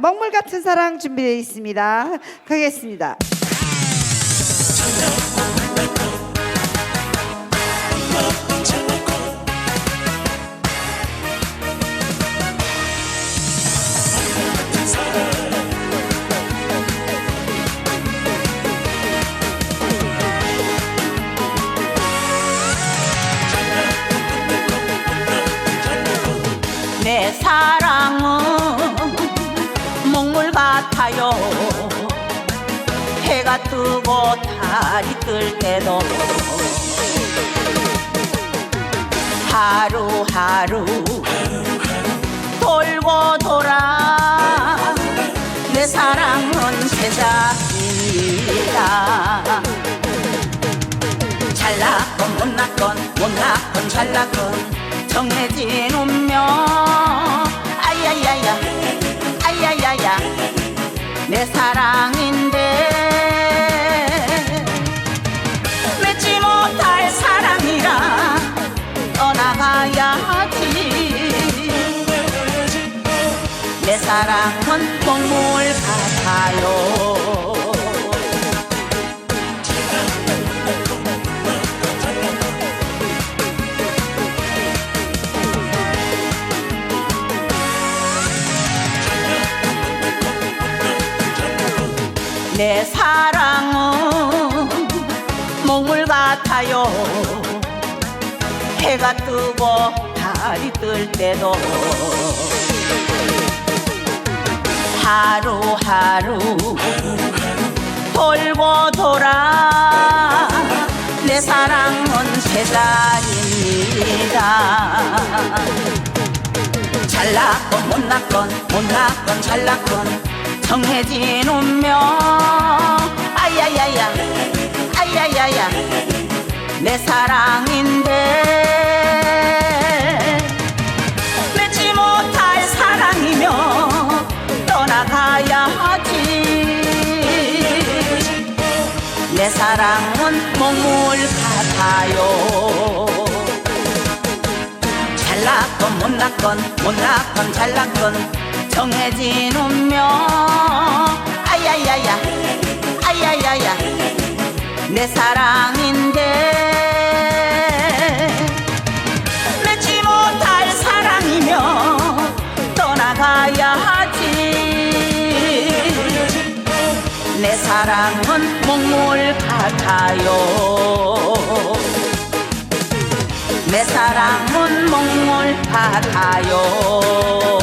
먹물 같은 사랑 준비되어 있습니다. 가겠습니다. 내 사랑 달이 뜰 때도 하루하루 돌고 돌아 내 사랑은 제자입니다. 잘났건 못났건 못났건 잘났건 정해진 운명. 아야야야 아야야야. 내 사랑인 사랑은 동물 같아요. 내 사랑은 먹물 같아요. 해가 뜨고 달이 뜰 때도 하루하루 돌고 돌아 내 사랑은 세상입니다. 잘났건 못났건 못났건 잘났건 정해진 운명. 아야야야 아야야야. 내 사랑인 내 사랑은 먹물 같아요. 잘났건 못났건 못났건 잘났건 정해진 운명. 아야야야 아야야야. 내 사랑 내 사랑은 먹물 같아요. 내 사랑은 먹물 같아요